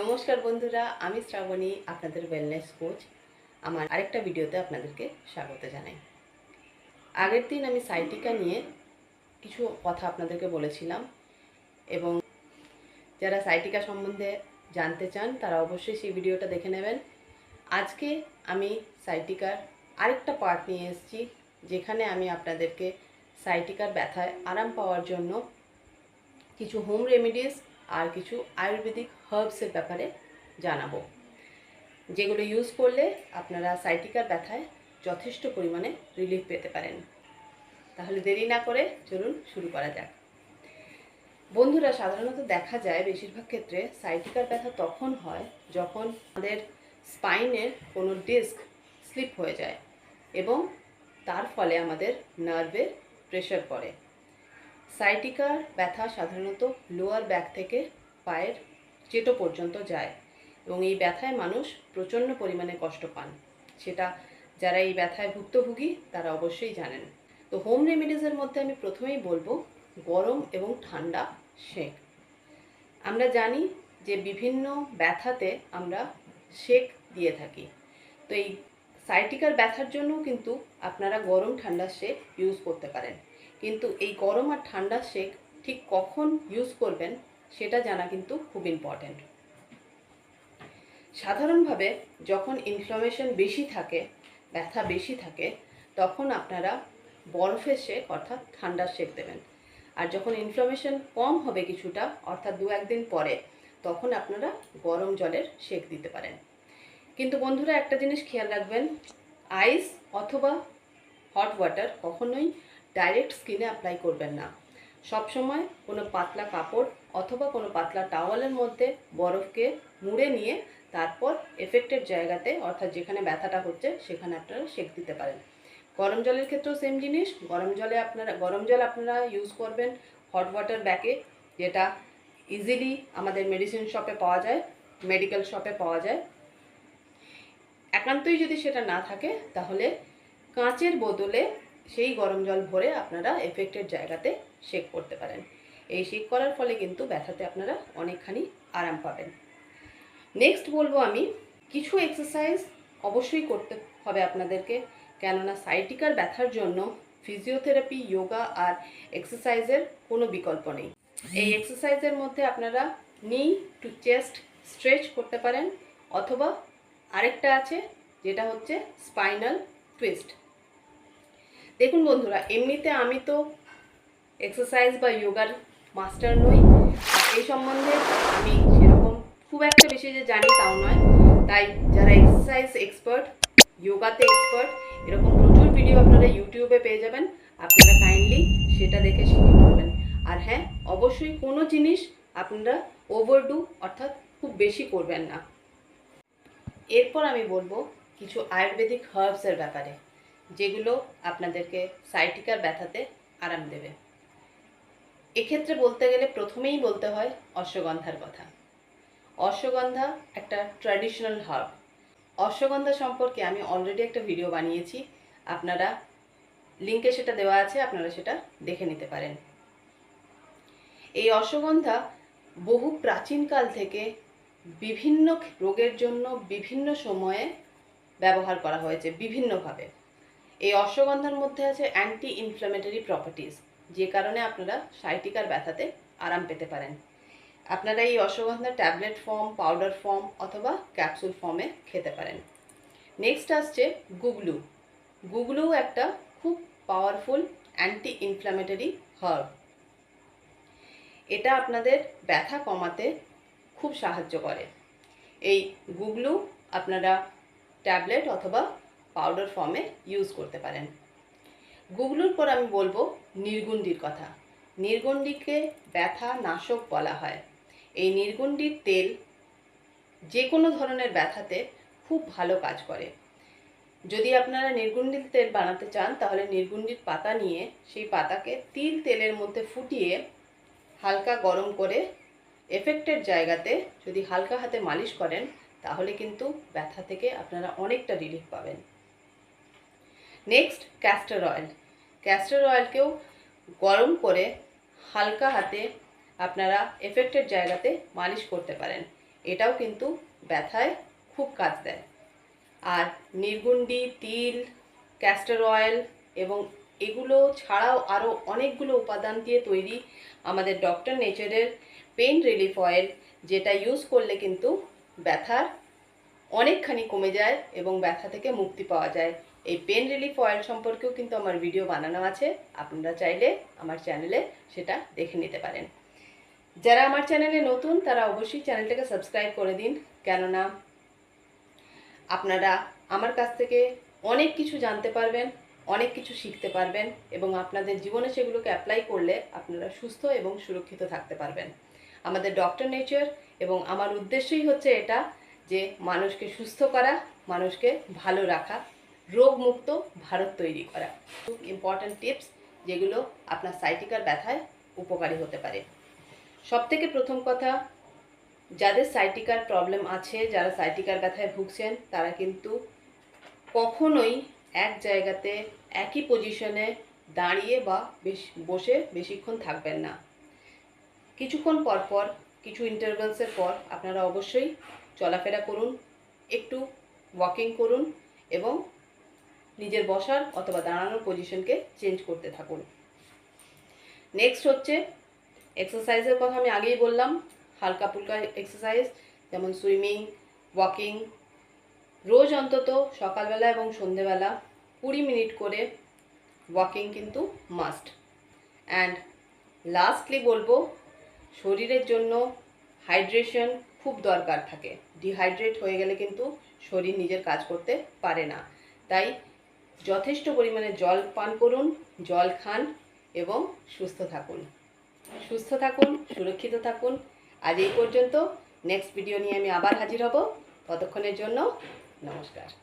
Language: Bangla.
নমস্কার বন্ধুরা, আমি শ্রাবণী, আপনাদের ওয়েলনেস কোচ আমার আরেকটা ভিডিওতে আপনাদেরকে স্বাগত জানাই। আগের দিন আমি সাইটিকা নিয়ে কিছু কথা আপনাদেরকে বলেছিলাম এবং যারা সাইটিকা সম্বন্ধে জানতে চান, তারা অবশ্যই সেই ভিডিওটা দেখে নেবেন। আজকে আমি সাইটিকার আরেকটা পার্ট নিয়ে এসেছি, যেখানে আমি আপনাদেরকে সাইটিকার ব্যথায় আরাম পাওয়ার জন্য কিছু হোম রেমিডিস আর কিছু আয়ুর্বেদিক হার্বসের ব্যাপারে জানাব। যেগুলো ইউজ করলে আপনারা সাইটিকার ব্যথায় যথেষ্ট পরিমাণে রিলিফ পেতে পারেন। তাহলে দেরি না করে চলুন শুরু করা যাক। বন্ধুরা, সাধারণত দেখা যায় বেশিরভাগ ক্ষেত্রে সাইটিকার ব্যথা তখন হয় যখন আমাদের স্পাইনের কোনো ডিস্ক স্লিপ হয়ে যায় এবং তার ফলে আমাদের নার্ভে প্রেশার পড়ে। সাইটিকার ব্যথা সাধারণত লোয়ার ব্যাক থেকে পায়ের চেটো পর্যন্ত যায় এবং এই ব্যথায় মানুষ প্রচণ্ড পরিমাণে কষ্ট পান। সেটা যারা এই ব্যথায় ভুক্তভোগী, তারা অবশ্যই জানেন। তো হোম রেমিডিজের মধ্যে আমি প্রথমেই বলব, গরম এবং ঠান্ডা শেক। আমরা জানি যে বিভিন্ন ব্যথাতে আমরা শেক দিয়ে থাকি। তো এই সাইটিকার ব্যথার জন্যও কিন্তু আপনারা গরম, ঠান্ডা শেক ইউজ করতে পারেন। কিন্তু এই গরম আর ঠান্ডা শেক ঠিক কখন ইউজ করবেন সেটা জানা কিন্তু খুব ইম্পর্ট্যান্ট সাধারণভাবে যখন ইনফ্লামেশন বেশি থাকে, ব্যথা বেশি থাকে, তখন আপনারা বরফের শেক অর্থাৎ ঠান্ডার শেক দেবেন। আর যখন ইনফ্লামেশন কম হবে কিছুটা, অর্থাৎ দু একদিন পরে, তখন আপনারা গরম জলের শেক দিতে পারেন। কিন্তু বন্ধুরা একটা জিনিস খেয়াল রাখবেন আইস অথবা হট ওয়াটার কখনোই ডাইরেক্ট স্কিনে অ্যাপ্লাই করবেন না। সবসময় কোনো পাতলা কাপড় অথবা কোনো পাতলা টাওয়ালের মধ্যে বরফকে মুড়ে নিয়ে তারপর এফেক্টেড জায়গাতে, অর্থাৎ যেখানে ব্যথাটা হচ্ছে, সেখানে আপনারা সেক দিতে পারেন। গরম জলের ক্ষেত্রেও সেম জিনিস। গরম জলে আপনারা, গরম জল আপনারা ইউজ করবেন হট ওয়াটার ব্যাগে যেটা ইজিলি আমাদের মেডিসিন শপে পাওয়া যায় মেডিকেল শপে পাওয়া যায়। একান্তই যদি সেটা না থাকে, তাহলে কাঁচের বদলে সেই গরম জল ভরে আপনারা এফেক্টেড জায়গাতে শেক করতে পারেন। এই শেক করার ফলে কিন্তু ব্যথাতে আপনারা অনেকখানি আরাম পাবেন। নেক্সট বলব আমি, কিছু এক্সারসাইজ অবশ্যই করতে হবে আপনাদেরকে, কেননা সাইটিকার ব্যথার জন্য ফিজিওথেরাপি যোগা আর এক্সারসাইজের কোনো বিকল্প নেই। এই এক্সারসাইজের মধ্যে আপনারা নি টু চেস্ট স্ট্রেচ করতে পারেন, অথবা আরেকটা আছে, যেটা হচ্ছে স্পাইনাল টুইস্ট দেখুন বন্ধুরা, এমনিতে আমি তো এক্সারসাইজ বা যোগার মাস্টার নই এই সম্বন্ধে আমি সেরকম খুব একটা বেশি যে জানি তাও নয়। তাই যারা এক্সারসাইজ এক্সপার্ট যোগাতে এক্সপার্ট এরকম প্রচুর ভিডিও আপনারা ইউটিউবে পেয়ে যাবেন। আপনারা কাইন্ডলি সেটা দেখে শিখে করবেন আর হ্যাঁ অবশ্যই কোনো জিনিস আপনারা ওভারডু অর্থাৎ খুব বেশি করবেন না। এরপর আমি বলব কিছু আয়ুর্বেদিক হার্বসের ব্যাপারে। যেগুলো আপনাদেরকে সাইটিকার ব্যথাতে আরাম দেবে। এক্ষেত্রে বলতে গেলে প্রথমেই বলতে হয় অশ্বগন্ধার কথা। অশ্বগন্ধা একটা ট্র্যাডিশনাল হার্ব অশ্বগন্ধা সম্পর্কে আমি অলরেডি একটা ভিডিও বানিয়েছি। আপনারা লিঙ্কে সেটা দেওয়া আছে, আপনারা সেটা দেখে নিতে পারেন। এই অশ্বগন্ধা বহু প্রাচীনকাল থেকে বিভিন্ন রোগের জন্য বিভিন্ন সময়ে ব্যবহার করা হয়েছে, বিভিন্নভাবে। এই অশ্বগন্ধার মধ্যে আছে অ্যান্টি ইনফ্ল্যামেটরি প্রপার্টিজ যে কারণে আপনারা সাইটিকার ব্যথাতে আরাম পেতে পারেন। আপনারা এই ashwagandha tablet form powder form অথবা ক্যাপসুল ফর্মে খেতে পারেন। নেক্সট আসছে গুগলু গুগলু একটা খুব পাওয়ারফুল অ্যান্টি ইনফ্ল্যামেটরি হার্ব এটা আপনাদের ব্যথা কমাতে খুব সাহায্য করে। এই গুগলু আপনারা ট্যাবলেট অথবা পাউডার ফর্মে ইউজ করতে পারেন। গুগলুর পর আমি বলব নির্গুন্ডির কথা। নির্গুন্ডিকে ব্যথা নাশক বলা হয়। এই নির্গুন্ডির তেল যে কোনো ধরনের ব্যথাতে খুব ভালো কাজ করে। যদি আপনারা নির্গুন্ডির তেল বানাতে চান, তাহলে নির্গুন্ডির পাতা নিয়ে সেই পাতাকে তিল তেলের মধ্যে ফুটিয়ে হালকা গরম করে এফেক্টেড জায়গাতে যদি হালকা হাতে মালিশ করেন, তাহলে কিন্তু ব্যথা থেকে আপনারা অনেকটা রিলিফ পাবেন। নেক্সট ক্যাস্টর অয়েল ক্যাস্টর অয়েলকেও গরম করে হালকা হাতে আপনারা এফেক্টেড জায়গাতে মালিশ করতে পারেন। এটাও কিন্তু ব্যথায় খুব কাজ দেয়। আর নির্গুন্ডি, তিল ক্যাস্টর অয়েল এবং এগুলো ছাড়াও আরও অনেকগুলো উপাদান দিয়ে তৈরি আমাদের ডক্টর নেচারের পেন রিলিফ অয়েল যেটা ইউজ করলে কিন্তু ব্যথার অনেকখানি কমে যায় এবং ব্যথা থেকে মুক্তি পাওয়া যায়। এই পেন রিলিফ অয়েল সম্পর্কেও কিন্তু আমার ভিডিও বানানো আছে। আপনারা চাইলে আমার চ্যানেলে সেটা দেখে নিতে পারেন। যারা আমার চ্যানেলে নতুন, তারা অবশ্যই চ্যানেলটাকে সাবস্ক্রাইব করে দিন। কেননা আপনারা আমার কাছ থেকে অনেক কিছু জানতে পারবেন, অনেক কিছু শিখতে পারবেন এবং আপনাদের জীবনে সেগুলোকে অ্যাপ্লাই করলে আপনারা সুস্থ এবং সুরক্ষিত থাকতে পারবেন। আমাদের ডক্টর নেচার এবং আমার উদ্দেশ্যই হচ্ছে এটা যে মানুষকে সুস্থ করা, মানুষকে ভালো রাখা, রোগমুক্ত ভারত তৈরি করা। খুব ইম্পর্ট্যান্ট টিপস যেগুলো আপনার সাইটিকার ব্যথায় উপকারী হতে পারে। সব থেকে প্রথম কথা, যাদের সাইটিকার প্রবলেম আছে, যারা সাইটিকার ব্যথায় ভুগছেন, তারা কিন্তু কখনোই এক জায়গাতে, একই পজিশনে দাঁড়িয়ে বা বেশ, বসে বেশিক্ষণ থাকবেন না। কিছুক্ষণ পর পর, কিছু ইন্টারভেলসের পর আপনারা অবশ্যই চলাফেরা করুন, একটু ওয়াকিং করুন এবং নিজের বসার অথবা দাঁড়ানোর পজিশনকে চেঞ্জ করতে থাকুন। নেক্সট হচ্ছে এক্সারসাইজের কথা আমি আগেই বললাম, হালকা ফুলকা এক্সারসাইজ যেমন সুইমিং ওয়াকিং রোজ অন্তত সকালবেলা এবং সন্ধেবেলা কুড়ি মিনিট করে ওয়াকিং কিন্তু মাস্ট অ্যান্ড লাস্টলি বলব, শরীরের জন্য হাইড্রেশন খুব দরকার থাকে। ডিহাইড্রেট হয়ে গেলে কিন্তু শরীর নিজের কাজ করতে পারে না। তাই যথেষ্ট পরিমাণে জল পান করুন, জল খান এবং সুস্থ থাকুন। সুস্থ থাকুন, সুরক্ষিত থাকুন। আজ এই পর্যন্ত। নেক্সট ভিডিও নিয়ে আমি আবার হাজির হব। ততক্ষণের জন্য নমস্কার।